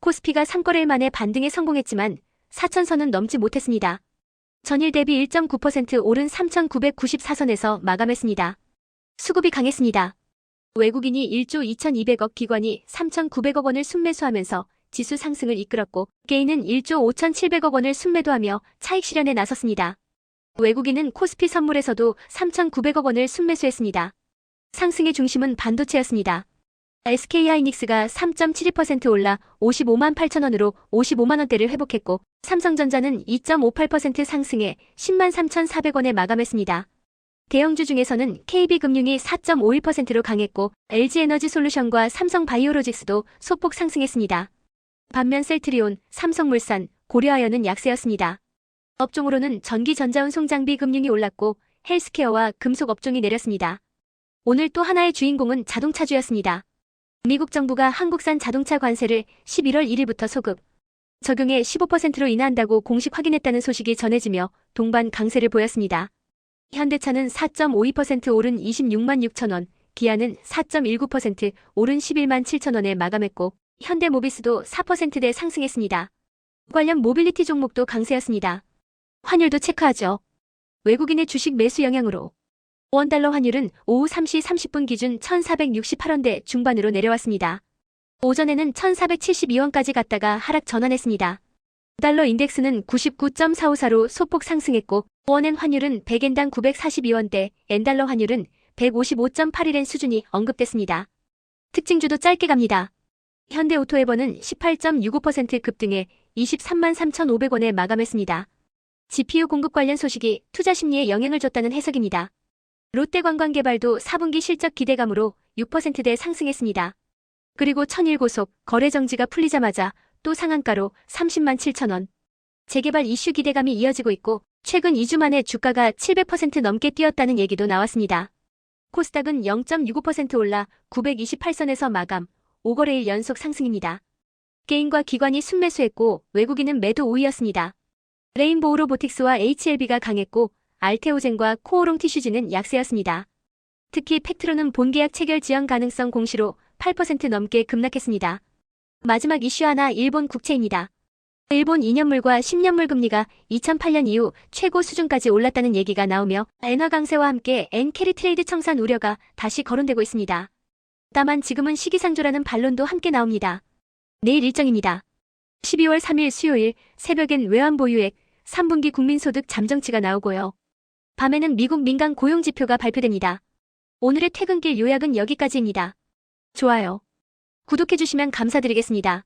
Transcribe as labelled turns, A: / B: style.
A: 코스피가 3거래일 만에 반등에 성공했지만 4천선은 넘지 못했습니다. 전일 대비 1.9% 오른 3,994선에서 마감했습니다. 수급이 강했습니다. 외국인이 1조 2,200억 기관이 3,900억 원을 순매수하면서 지수 상승을 이끌었고 개인은 1조 5,700억 원을 순매도하며 차익 실현에 나섰습니다. 외국인은 코스피 선물에서도 3,900억 원을 순매수했습니다. 상승의 중심은 반도체였습니다. SK하이닉스가 3.72% 올라 55만 8천 원으로 55만 원대를 회복했고 삼성전자는 2.58% 상승해 10만 3,400원에 마감했습니다. 대형주 중에서는 KB금융이 4.51%로 강했고 LG에너지솔루션과 삼성바이오로직스도 소폭 상승했습니다. 반면 셀트리온, 삼성물산, 고려아연은 약세였습니다. 업종으로는 전기전자운 송장비 금융이 올랐고 헬스케어와 금속 업종이 내렸습니다. 오늘 또 하나의 주인공은 자동차주였습니다. 미국 정부가 한국산 자동차 관세를 11월 1일부터 소급 적용에 15%로 인하한다고 공식 확인했다는 소식이 전해지며 동반 강세를 보였습니다. 현대차는 4.52% 오른 26만 6천 원, 기아는 4.19% 오른 11만 7천 원에 마감했고 현대모비스도 4%대 상승했습니다. 관련 모빌리티 종목도 강세였습니다. 환율도 체크하죠. 외국인의 주식 매수 영향으로 원달러 환율은 오후 3시 30분 기준 1468원대 중반으로 내려왔습니다. 오전에는 1472원까지 갔다가 하락 전환했습니다. 달러 인덱스는 99.454로 소폭 상승했고 원엔 환율은 100엔당 942원대, 엔달러 환율은 155.81엔 수준이 언급됐습니다. 특징주도 짧게 갑니다. 현대오토에버는 18.65% 급등해 23만 3,500원에 마감했습니다. GPU 공급 관련 소식이 투자 심리에 영향을 줬다는 해석입니다. 롯데관광개발도 4분기 실적 기대감으로 6%대 상승했습니다. 그리고 천일고속 거래 정지가 풀리자마자 또 상한가로 30만 7천 원. 재개발 이슈 기대감이 이어지고 있고 최근 2주 만에 주가가 700% 넘게 뛰었다는 얘기도 나왔습니다. 코스닥은 0.65% 올라 928선에서 마감, 5거래일 연속 상승입니다. 개인과 기관이 순매수했고 외국인은 매도 우위였습니다. 레인보우 로보틱스와 HLB가 강했고 알테오젠과 코오롱 티슈즈는 약세였습니다. 특히 팩트로는 본계약 체결 지연 가능성 공시로 8% 넘게 급락했습니다. 마지막 이슈 하나 일본 국채입니다. 일본 2년물과 10년물 금리가 2008년 이후 최고 수준까지 올랐다는 얘기가 나오며 엔화 강세와 함께 엔캐리 트레이드 청산 우려가 다시 거론되고 있습니다. 다만 지금은 시기상조라는 반론도 함께 나옵니다. 내일 일정입니다. 12월 3일 수요일 새벽엔 외환보유액 3분기 국민소득 잠정치가 나오고요. 밤에는 미국 민간 고용 지표가 발표됩니다. 오늘의 퇴근길 요약은 여기까지입니다. 좋아요. 구독해주시면 감사드리겠습니다.